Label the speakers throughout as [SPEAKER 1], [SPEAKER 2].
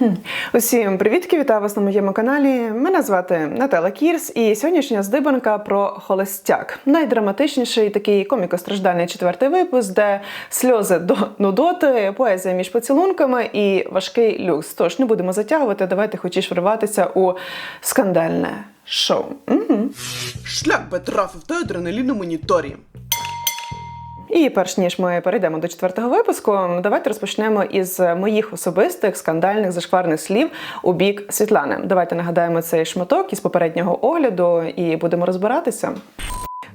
[SPEAKER 1] Усім привітки, вітаю вас на моєму каналі. Мене звати Наталя Кірс, і сьогоднішня здибанка про холостяк. Найдраматичніший такий коміко-страждальний четвертий випуск, де сльози до нудоти, поезія між поцілунками і важкий люкс. Тож не будемо затягувати. Давайте хочеш вриватися у скандальне шоу. Угу.
[SPEAKER 2] Шлях би трафив та адреналін на моніторі.
[SPEAKER 1] І перш ніж ми перейдемо до четвертого випуску, давайте розпочнемо із моїх особистих скандальних зашкварних слів у бік Світлани. Давайте нагадаємо цей шматок із попереднього огляду і будемо розбиратися.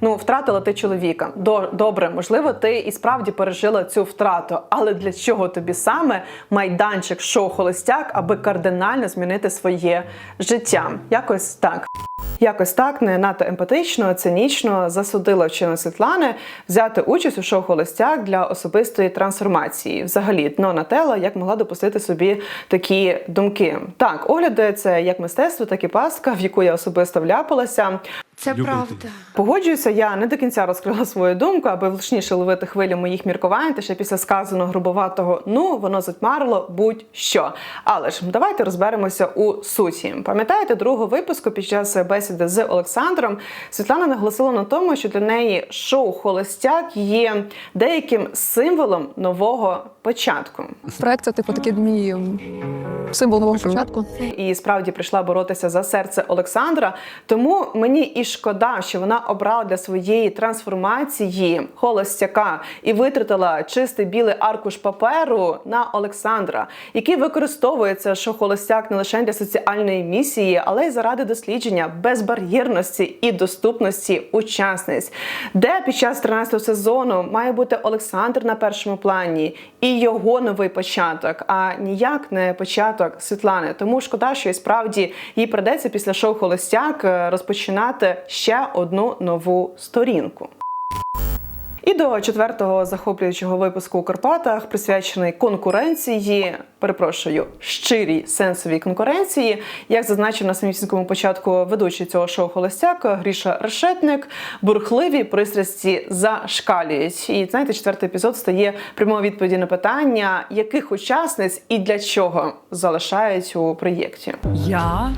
[SPEAKER 1] Ну, втратила ти чоловіка. До- Добре, можливо, ти і справді пережила цю втрату, але для чого тобі саме майданчик шоу Холостяк, аби кардинально змінити своє життя? Якось так. Якось так не надто емпатично, цинічно засудила вчину Світлани взяти участь у шоу Холостяк для особистої трансформації. Взагалі, дно Нателла як могла допустити собі такі думки. Так, огляди це як мистецтво, так і пастка, в яку я особисто вляпалася.
[SPEAKER 3] Це правда.
[SPEAKER 1] Погоджуюся, я не до кінця розкрила свою думку, аби влучніше ловити хвилю моїх міркувань, та ще після сказаного грубоватого ну воно затьмарило будь-що. Але ж давайте розберемося у суті. Пам'ятаєте другого випуску під час бесіди з Олександром Світлана наголосила на тому, що для неї шоу Холостяк є деяким символом нового початку.
[SPEAKER 4] Проект це типу такий мій символ нового початку.
[SPEAKER 1] і справді прийшла боротися за серце Олександра. Тому мені і шкода, що вона обрала для своєї трансформації холостяка і витратила чистий білий аркуш паперу на Олександра, який використовується, що холостяк не лише для соціальної місії, але й заради дослідження безбар'єрності і доступності учасниць, де під час 13-го сезону має бути Олександр на першому плані і його новий початок, а ніяк не початок Світлани. Тому шкода, що і справді їй придеться після шоу Холостяк е, ще одну нову сторінку. І до четвертого захоплюючого випуску у Карпатах, присвячений конкуренції, перепрошую, щирій сенсовій конкуренції, як зазначив на самісінькому початку ведучий цього шоу Холостяк Гріша Решетник, бурхливі пристрасті зашкалюють. І знаєте, четвертий епізод стає прямою відповіді на питання, яких учасниць і для чого залишають у проєкті.
[SPEAKER 5] Я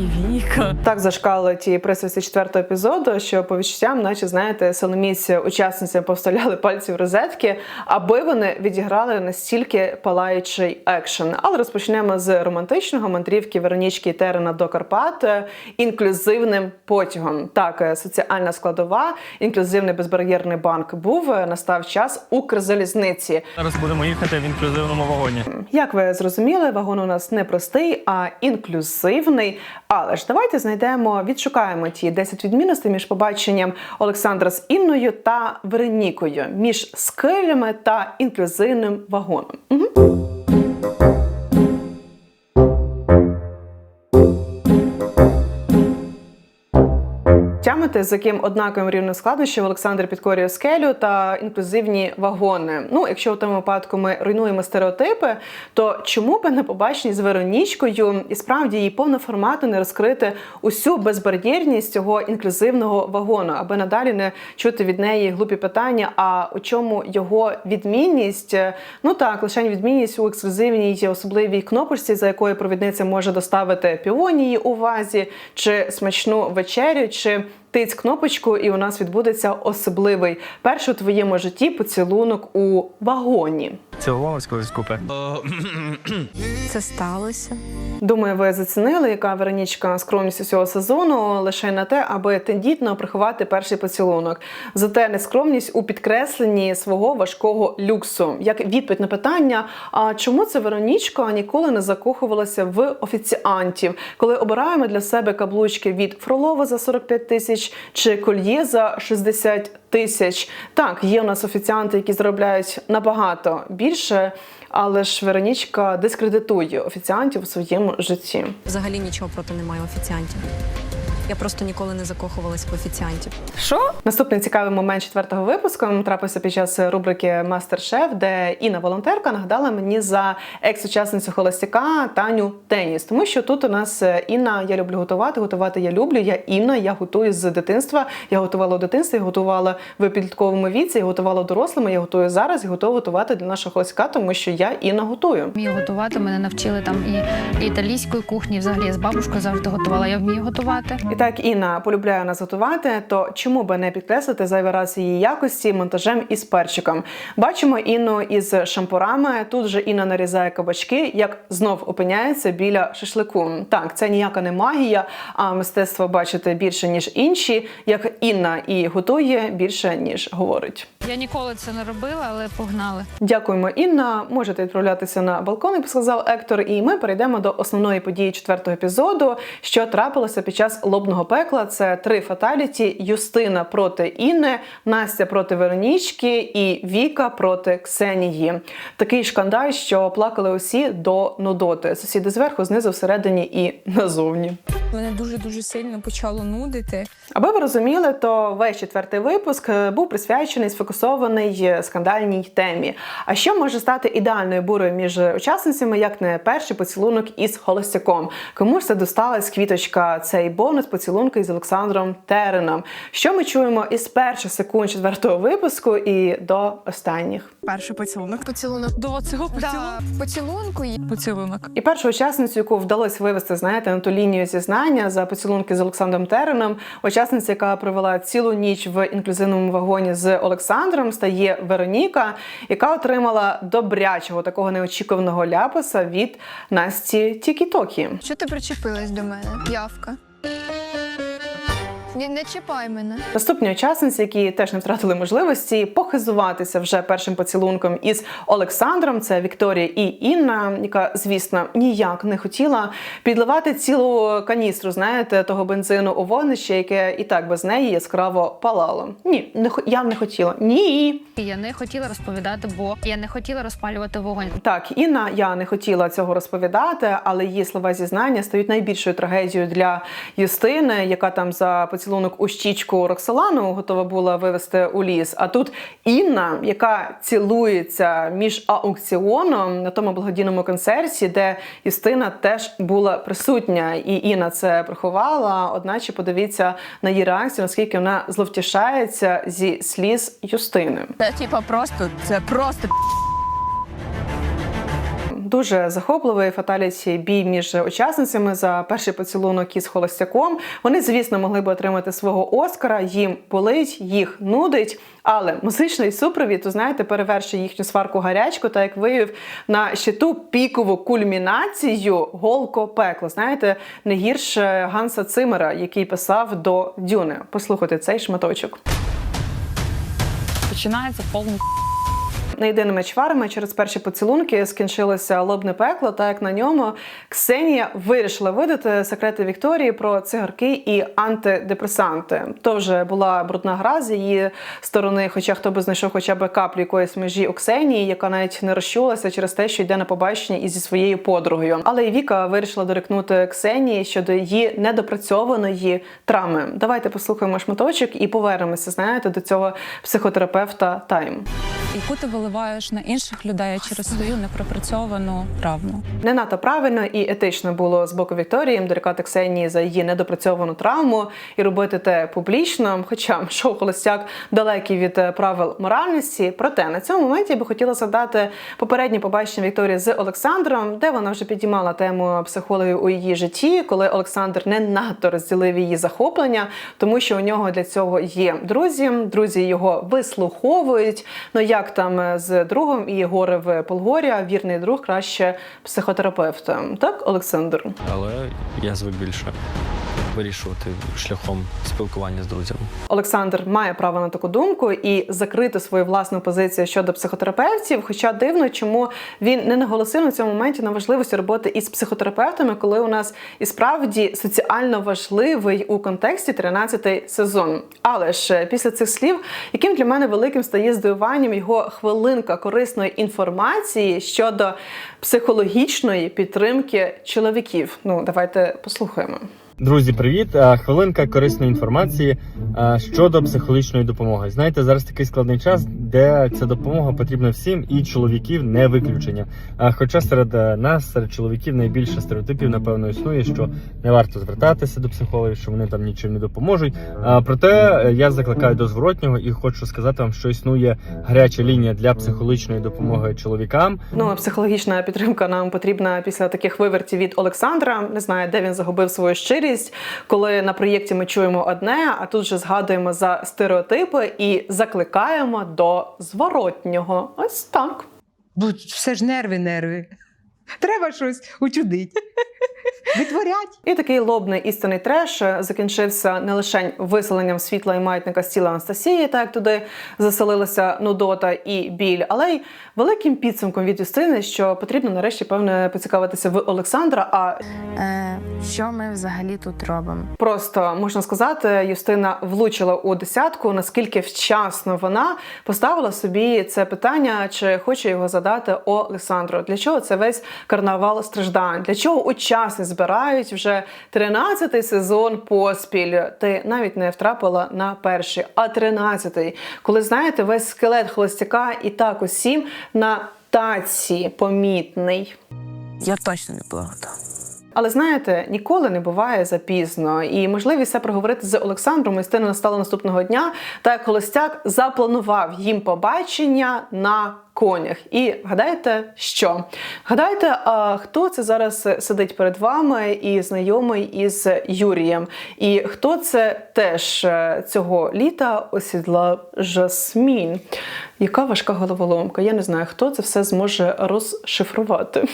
[SPEAKER 5] і Віка.
[SPEAKER 1] Так зашкали ті пристрасті четвертого епізоду, що по відчуттям, наче знаєте, силоміць учасницям повставляли пальці в розетки, аби вони відіграли настільки палаючий екшен. Але розпочнемо з романтичного мандрівки Веронічки і Терена до Карпат е, інклюзивним потягом. Так, е, соціальна складова, інклюзивний безбар'єрний банк був. е, Настав час Укрзалізниці.
[SPEAKER 5] Зараз будемо їхати в інклюзивному вагоні.
[SPEAKER 1] Як ви зрозуміли, вагон у нас не простий, а інклюзивний. Але ж давайте знайдемо, відшукаємо ті 10 відмінностей між побаченням Олександра з Інною та Веронікою, між скелями та інклюзивним вагоном. Угу. Тямити, з яким однаковим рівнем складнощів Олександр підкорює скелю та інклюзивні вагони. Ну, якщо у тому випадку ми руйнуємо стереотипи, то чому би не побачені з Веронічкою і справді її повноформатно не розкрити усю безбар'єрність цього інклюзивного вагону, аби надалі не чути від неї глупі питання. А у чому його відмінність? Ну так, лише відмінність у ексклюзивній особливій кнопочці, за якою провідниця може доставити півонії у вазі, чи смачну вечерю, чи тиць кнопочку, і у нас відбудеться особливий перший у твоєму житті поцілунок у вагоні.
[SPEAKER 5] Цілувалась колись купе.
[SPEAKER 3] Це сталося.
[SPEAKER 1] Думаю, ви зацінили, яка Веронічка скромність усього сезону лише на те, аби тендітно приховати перший поцілунок. Зате нескромність у підкресленні свого важкого люксу. Як відповідь на питання, а чому це Веронічка ніколи не закохувалася в офіціантів, коли обираємо для себе каблучки від Фролова за 45 тисяч чи кольє за 60 тисяч. Так, є у нас офіціанти, які заробляють набагато більше. Але ж Веронічка дискредитує офіціантів у своєму житті.
[SPEAKER 3] Взагалі нічого проти немає офіціантів. Я просто ніколи не закохувалась в офіціантів.
[SPEAKER 1] Що? Наступний цікавий момент четвертого випуску трапився під час рубрики Мастер-шеф, де Інна волонтерка нагадала мені за екс-учасницю холостяка Таню Теніс. Тому що тут у нас е, Інна, я люблю готувати. Готувати я люблю. Я Інна, я готую з дитинства. Я готувала у дитинстві, я готувала в підлітковому віці, я готувала дорослими. Я готую зараз і готова готувати для нашого холостяка, тому що я Інна готую.
[SPEAKER 6] Вмію готувати. Мене навчили там і італійської кухні. Взагалі я з бабушкою завжди готувала. Я вмію готувати.
[SPEAKER 1] Так Інна полюбляє нас готувати, то чому би не підкреслити зайвий раз її якості монтажем із перчиком? Бачимо Інну із шампурами. Тут же Інна нарізає кабачки, як знов опиняється біля шашлику. Так, це ніяка не магія, а мистецтво бачити більше ніж інші. Як Інна і готує більше ніж говорить.
[SPEAKER 6] Я ніколи це не робила, але погнали.
[SPEAKER 1] Дякуємо, Інна. Можете відправлятися на балкон, як сказав Ектор. І ми перейдемо до основної події четвертого епізоду, що трапилося під час лобного пекла. Це три фаталіті: Юстина проти Інни, Настя проти Веронічки і Віка проти Ксенії. Такий шкандаль, що плакали усі до нудоти. Сусіди зверху, знизу, всередині і назовні.
[SPEAKER 7] Мене дуже дуже сильно почало нудити.
[SPEAKER 1] Аби ви розуміли, то весь четвертий випуск е, був присвячений сфокусований е, скандальній темі. А що може стати ідеальною бурою між учасницями, як не перший поцілунок із холостяком? Кому ж це досталась квіточка цей бонус поцілунки із Олександром Тереном? Що ми чуємо із перших секунд четвертого випуску і до останніх?
[SPEAKER 7] Перший поцілунок.
[SPEAKER 4] Поцілунок.
[SPEAKER 7] До цього поцілунку.
[SPEAKER 4] Да, поцілунку є.
[SPEAKER 7] Поцілунок.
[SPEAKER 1] І першу учасницю, яку вдалося вивести, знаєте, на ту лінію зізнання за поцілунки з Олександром Тереном, учасниця, яка провела цілу ніч в інклюзивному вагоні з Олександром, стає Вероніка, яка отримала добрячого такого неочікуваного ляпаса від Насті Тікітокі.
[SPEAKER 4] Що ти причепилась до мене? Явка. Música Не, не чіпай мене.
[SPEAKER 1] Наступні учасниці, які теж не втратили можливості похизуватися вже першим поцілунком із Олександром, це Вікторія і Інна, яка, звісно, ніяк не хотіла підливати цілу каністру, знаєте, того бензину у вогнище, яке і так без неї яскраво палало. Ні, не хо- я не хотіла. Ні.
[SPEAKER 6] Я не хотіла розповідати, бо я не хотіла розпалювати вогонь.
[SPEAKER 1] Так, Інна, я не хотіла цього розповідати, але її слова зізнання стають найбільшою трагедією для Юстини, яка там за поцілунок у щічку Роксолану готова була вивести у ліс. А тут Інна, яка цілується між аукціоном на тому благодійному концерті, де Юстина теж була присутня, і Інна це приховала. Одначе подивіться на її реакцію, наскільки вона зловтішається зі сліз Юстини.
[SPEAKER 7] Це типа просто, це просто
[SPEAKER 1] Дуже захопливий фаталіті бій між учасницями за перший поцілунок із холостяком. Вони, звісно, могли б отримати свого Оскара. Їм болить, їх нудить. Але музичний супровід, то знаєте, перевершує їхню сварку гарячку, та як виявив на щиту пікову кульмінацію голко пекло. Знаєте, не гірше Ганса Цимера, який писав до Дюни. Послухайте цей шматочок.
[SPEAKER 7] починається повний
[SPEAKER 1] не єдиними чварами через перші поцілунки скінчилося лобне пекло, так як на ньому Ксенія вирішила видати секрети Вікторії про цигарки і антидепресанти. То вже була брудна гра з її сторони, хоча хто би знайшов хоча б каплю якоїсь межі у Ксенії, яка навіть не розчулася через те, що йде на побачення із зі своєю подругою. Але і Віка вирішила дорикнути Ксенії щодо її недопрацьованої травми. Давайте послухаємо шматочок і повернемося, знаєте, до цього психотерапевта Тайм.
[SPEAKER 8] яку ти виливаєш на інших людей через свою непропрацьовану травму.
[SPEAKER 1] Не надто правильно і етично було з боку Вікторії дорікати Ксенії за її недопрацьовану травму і робити те публічно. Хоча шоу Холостяк далекий від е, правил моральності. Проте на цьому моменті я би хотіла згадати попереднє побачення Вікторії з Олександром, де вона вже підіймала тему психологів у її житті, коли Олександр не надто розділив її захоплення, тому що у нього для цього є друзі. Друзі його вислуховують. Ну як там е, з другом і горе в Полгоря, вірний друг краще психотерапевта. Так, Олександр?
[SPEAKER 5] Але я звик більше вирішувати шляхом спілкування з друзями.
[SPEAKER 1] Олександр має право на таку думку і закрити свою власну позицію щодо психотерапевтів. Хоча дивно, чому він не наголосив на цьому моменті на важливості роботи із психотерапевтами, коли у нас і справді соціально важливий у контексті 13-й сезон. Але ж е, після цих слів, яким для мене великим стає здивуванням його хвилинка корисної інформації щодо психологічної підтримки чоловіків. Ну давайте послухаємо.
[SPEAKER 9] Друзі, привіт! Е, Хвилинка корисної інформації е, щодо психологічної допомоги. Знаєте, зараз такий складний час, де ця допомога потрібна всім, і чоловіків не виключення. Е, Хоча серед нас, серед чоловіків, найбільше стереотипів, напевно, існує, що не варто звертатися до психологів, що вони там нічим не допоможуть. Проте я закликаю до зворотнього і хочу сказати вам, що існує гаряча лінія для психологічної допомоги чоловікам.
[SPEAKER 1] Ну, а психологічна підтримка нам потрібна після таких вивертів від Олександра. Не знаю, де він загубив свою щирість, коли на проєкті ми чуємо одне, а тут же згадуємо за стереотипи і закликаємо до зворотнього. Ось так.
[SPEAKER 10] Бо все ж нерви, нерви. Треба щось учудити. Витворять.
[SPEAKER 1] І такий лобний істинний треш закінчився не лише виселенням світла і маятника з тіла Анастасії, так як туди заселилася Нудота і біль, але й великим підсумком від Юстини, що потрібно нарешті певне поцікавитися в Олександра. А
[SPEAKER 11] Е, що ми взагалі тут робимо?
[SPEAKER 1] Просто можна сказати, Юстина влучила у десятку, наскільки вчасно вона поставила собі це питання, чи хоче його задати Олександру. Для чого це весь карнавал страждань? Для чого учасниць збирають вже 13-й сезон поспіль? Ти навіть не втрапила на перший, а 13-й. Коли знаєте, весь скелет холостяка і так усім на таці помітний.
[SPEAKER 7] Я точно не була готова.
[SPEAKER 1] Але знаєте, ніколи не буває запізно, і можливість це проговорити з Олександром Істина настала наступного дня. Та як холостяк запланував їм побачення на конях. І гадаєте, що? Гадаєте, а хто це зараз сидить перед вами і знайомий із Юрієм? І хто це теж е, цього літа осідлав Жасмін? Яка важка головоломка? Я не знаю, хто це все зможе розшифрувати.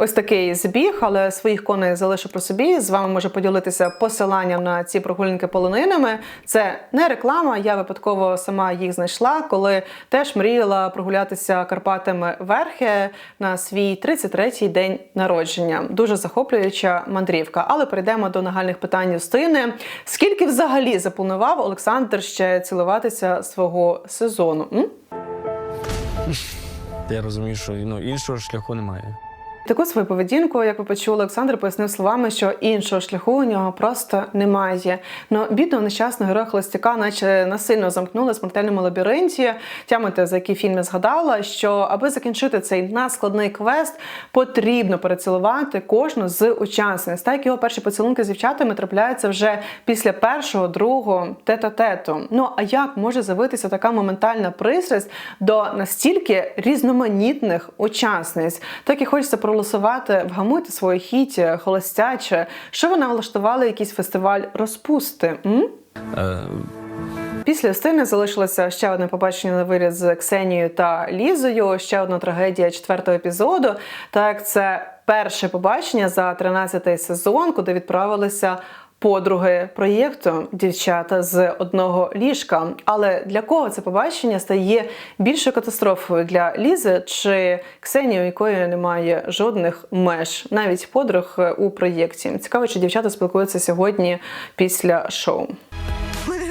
[SPEAKER 1] Ось такий збіг, але своїх коней залишу про собі. З вами можу поділитися посиланням на ці прогулянки полонинами. Це не реклама. Я випадково сама їх знайшла, коли теж мріяла прогулятися Карпатами верхи на свій 33-й день народження. Дуже захоплююча мандрівка. Але перейдемо до нагальних питань Юстини. Скільки взагалі запланував Олександр ще цілуватися свого сезону? М?
[SPEAKER 5] Я розумію, що ну, іншого шляху немає.
[SPEAKER 1] Таку свою поведінку, як ви почули, Олександр пояснив словами, що іншого шляху у нього просто немає. Ну, бідного нещасного героя холостяка, наче насильно замкнули в смертельному лабіринті. Тямите, за який фільм я згадала, що аби закінчити цей надскладний квест, потрібно перецілувати кожну з учасниць. Так його перші поцілунки з дівчатами трапляються вже після першого, другого тета-тету. Ну а як може з'явитися така моментальна пристрасть до настільки різноманітних учасниць? Так і хочеться проголосувати, вгамуйте своє хіті, холостяче, що ви нам влаштували якийсь фестиваль розпусти. М?
[SPEAKER 5] Е,
[SPEAKER 1] Після Остини залишилося ще одне побачення на виріз з Ксенією та Лізою. Ще одна трагедія четвертого епізоду. Так, це перше побачення за 13-й сезон, куди відправилися. Подруги проєкту дівчата з одного ліжка. Але для кого це побачення стає більшою катастрофою для Лізи чи Ксенії, у якої немає жодних меж, навіть подруг у проєкті. Цікаво, чи дівчата спілкуються сьогодні після шоу.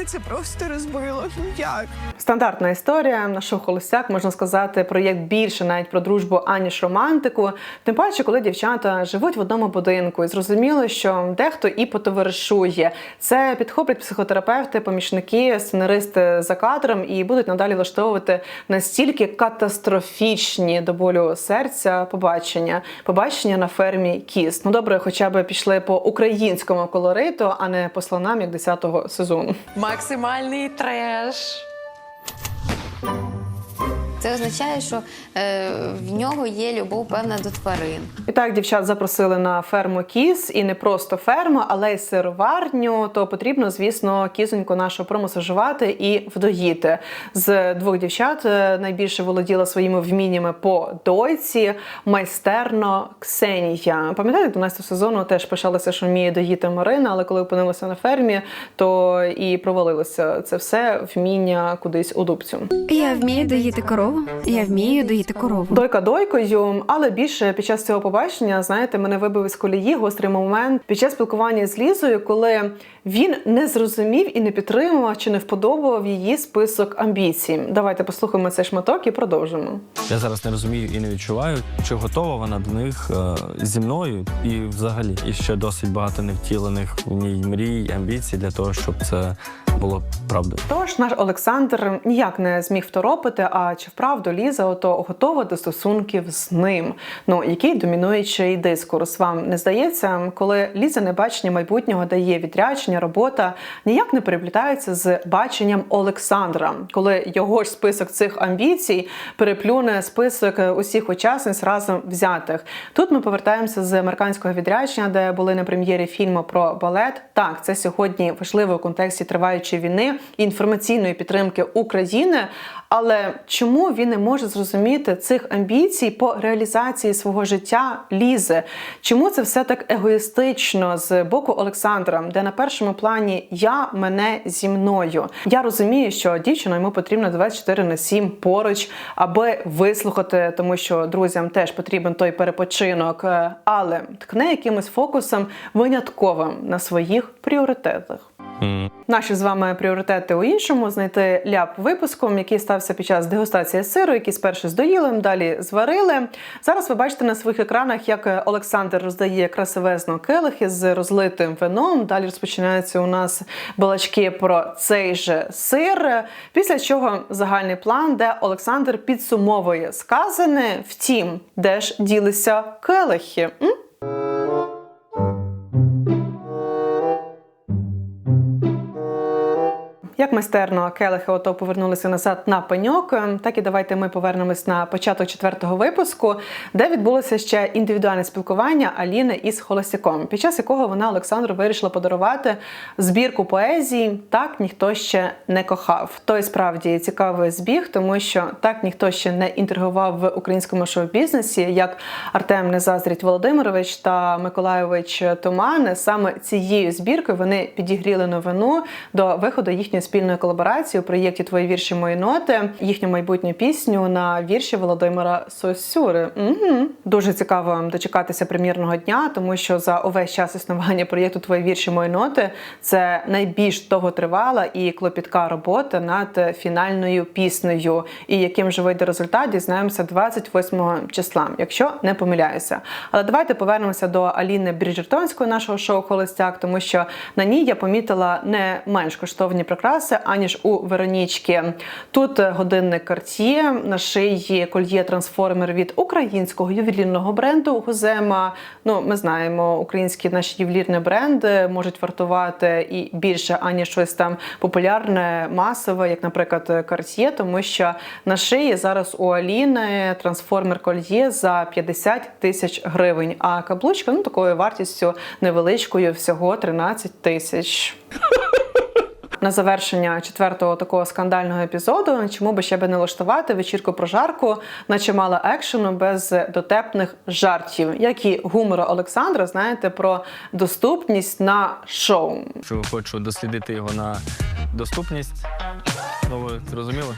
[SPEAKER 7] Це просто розбило. Ну як?
[SPEAKER 1] Стандартна історія на шоу Холостяк, можна сказати, проєкт більше навіть про дружбу аніж романтику. Тим паче, коли дівчата живуть в одному будинку, і зрозуміло, що дехто і потоваришує. Це підхоплять психотерапевти, помічники, сценаристи за кадром і будуть надалі влаштовувати настільки катастрофічні до болю серця побачення. Побачення на фермі Кіс. Ну добре, хоча б пішли по українському колориту, а не по слонам як 10-го сезону.
[SPEAKER 11] Максимальний треш. Це означає, що е, в нього є любов певна до тварин.
[SPEAKER 1] І так дівчат запросили на ферму кіз, і не просто ферму, але й сироварню. То потрібно, звісно, кізоньку нашу промасажувати і вдоїти. З двох дівчат е, найбільше володіла своїми вміннями по дойці майстерно Ксенія. Пам'ятаєте, 12 сезону теж пишалося, що вміє доїти Марина, але коли опинилася на фермі, то і провалилося це все вміння кудись у дубцю.
[SPEAKER 3] Я вмію доїти корову
[SPEAKER 11] корова. Я вмію доїти корову.
[SPEAKER 1] Дойка дойкою, але більше під час цього побачення, знаєте, мене вибив із колії гострий момент під час спілкування з Лізою, коли він не зрозумів і не підтримував чи не вподобав її список амбіцій. Давайте послухаємо цей шматок і продовжимо.
[SPEAKER 5] Я зараз не розумію і не відчуваю, чи готова вона до них е, зі мною і взагалі. І ще досить багато невтілених в ній мрій, амбіцій для того, щоб це було правдою.
[SPEAKER 1] Тож наш Олександр ніяк не зміг второпити, а чи вправду Ліза ото готова до стосунків з ним. Ну який домінуючий дискурс вам не здається, коли Ліза небачення майбутнього дає відрядження, робота ніяк не переплітається з баченням Олександра, коли його ж список цих амбіцій переплюне список усіх учасниць разом взятих. Тут ми повертаємося з американського відрядження, де були на прем'єрі фільму про балет. Так, це сьогодні важливо у контексті триваючої війни і інформаційної підтримки України. Але чому він не може зрозуміти цих амбіцій по реалізації свого життя Лізи? Чому це все так егоїстично з боку Олександра, де на першому плані я мене зі мною? Я розумію, що дівчина йому потрібно 24 на 7 поруч, аби вислухати, тому що друзям теж потрібен той перепочинок, Е, але ткне якимось фокусом винятковим на своїх пріоритетах. Наші з вами пріоритети у іншому знайти ляп випуском, який стався під час дегустації сиру, який спершу здоїли, далі зварили. Зараз ви бачите на своїх екранах, як Олександр роздає красивезно келихи з розлитим вином. Далі розпочинаються у нас балачки про цей же сир. Після чого загальний план, де Олександр підсумовує сказане. Втім, де ж ділися келихи? М? Як майстерно келихи ото повернулися назад на пеньок, так і давайте ми повернемось на початок четвертого випуску, де відбулося ще індивідуальне спілкування Аліни із Холостяком, під час якого вона Олександру вирішила подарувати збірку поезії Так ніхто ще не кохав. Той справді цікавий збіг, тому що так ніхто ще не інтригував в українському шоу-бізнесі, як Артем Незаздріть Володимирович та Миколайович Туман. Саме цією збіркою вони підігріли новину до виходу їхньої спільної колаборації у проєкті Твої вірші мої ноти, їхню майбутню пісню на вірші Володимира Сосюри. Угу. Дуже цікаво дочекатися прем'єрного дня, тому що за увесь час існування проєкту Твої вірші мої ноти це найбільш довготривала і клопітка робота над фінальною піснею. І яким же вийде результат, дізнаємося 28 числа, якщо не помиляюся. Але давайте повернемося до Аліни Бріджертонської нашого шоу Холостяк, тому що на ній я помітила не менш коштовні прикраси, аніж у Веронічки. Тут годинник Cartier, на шиї кольє трансформер від українського ювелірного бренду Гузема. Ну, ми знаємо, українські наші ювелірні бренди можуть вартувати і більше, аніж щось там популярне, масове, як, наприклад, Cartier, тому що на шиї зараз у Аліни трансформер кольє за 50 тисяч гривень, а каблучка ну такою вартістю невеличкою всього 13 тисяч. На завершення четвертого такого скандального епізоду, чому би ще би не лаштувати вечірку про жарку на чимало екшену без дотепних жартів, як і гумора Олександра, знаєте, про доступність на шоу.
[SPEAKER 5] Що хочу дослідити його на доступність. Ну, ви зрозуміли?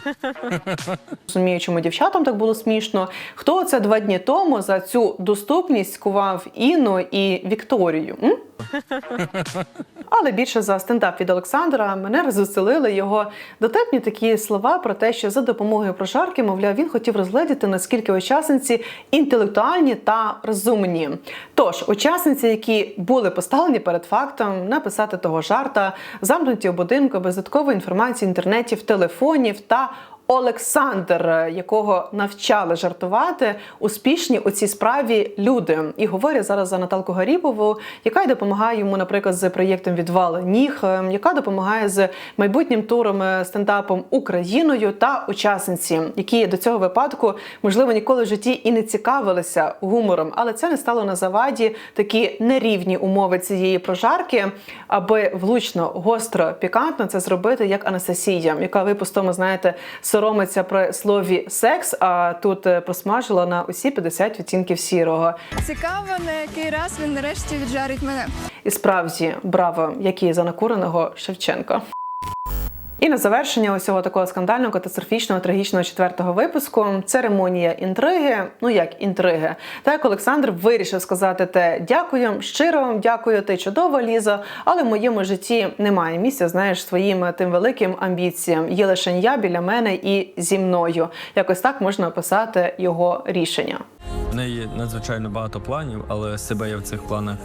[SPEAKER 1] Розумію, чому дівчатам так було смішно. Хто це два дні тому за цю доступність кував Інну і Вікторію? М? Але більше за стендап від Олександра мене розвеселили його дотепні такі слова про те, що за допомогою прожарки, мовляв, він хотів розгледіти, наскільки учасниці інтелектуальні та розумні. Тож, учасниці, які були поставлені перед фактом написати того жарта, замкнуті у будинку без додаткової інформації інтернетів, телефонів та Олександр, якого навчали жартувати, успішні у цій справі люди. І говорять зараз за Наталку Гаріпову, яка й допомагає йому, наприклад, з проєктом Відвал ніг, е, яка допомагає з майбутнім туром е, стендапом Україною та учасниці, які до цього випадку можливо ніколи в житті і не цікавилися гумором, але це не стало на заваді такі нерівні умови цієї прожарки, аби влучно, гостро, пікантно це зробити, як Анастасія, яка випустимо, знаєте, соромиться при слові секс, а тут просмажила посмажила на усі 50 відтінків сірого.
[SPEAKER 7] Цікаво, на який раз він нарешті віджарить мене.
[SPEAKER 1] І справді, браво, який за накуреного Шевченка. І на завершення усього такого скандального, катастрофічного, трагічного четвертого випуску церемонія інтриги. Ну як інтриги. Так Олександр вирішив сказати те дякую, щиро вам дякую, ти чудова Ліза, але в моєму житті немає місця, знаєш, своїм тим великим амбіціям. Є лише я біля мене і зі мною. Якось так можна описати його рішення.
[SPEAKER 5] В неї надзвичайно багато планів, але себе я в цих планах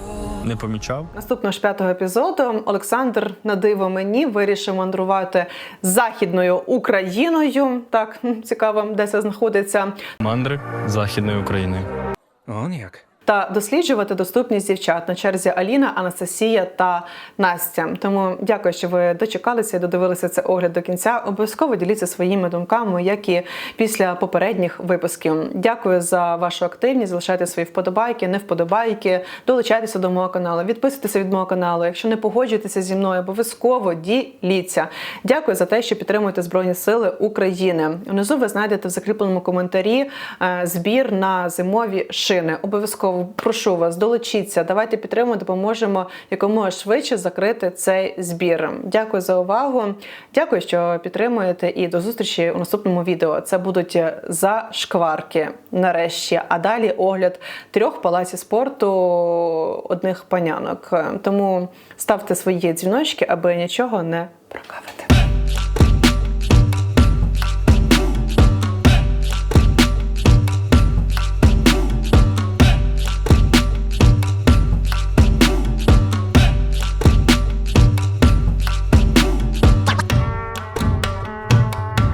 [SPEAKER 5] не помічав.
[SPEAKER 1] Наступного ж п'ятого епізоду Олександр на диво мені вирішив мандрувати західною Україною. Так цікаво, де це знаходиться.
[SPEAKER 5] Мандри Західної України.
[SPEAKER 12] Он як.
[SPEAKER 1] Та досліджувати доступність дівчат на черзі Аліна, Анастасія та Настя. Тому дякую, що ви дочекалися і додивилися цей огляд до кінця. Обов'язково діліться своїми думками, як і після попередніх випусків. Дякую за вашу активність. Залишайте свої вподобайки, не вподобайки, долучайтеся до мого каналу, відписуйтеся від мого каналу. Якщо не погоджуєтеся зі мною, обов'язково діліться. Дякую за те, що підтримуєте Збройні Сили України. Внизу ви знайдете в закріпленому коментарі е, збір на зимові шини. Обов'язково прошу вас, долучіться. Давайте підтримуємо, допоможемо якомога швидше закрити цей збір. Дякую за увагу. Дякую, що підтримуєте. І до зустрічі у наступному відео. Це будуть зашкварки нарешті. А далі огляд трьох палаців спорту одних панянок. Тому ставте свої дзвіночки, аби нічого не прокавити.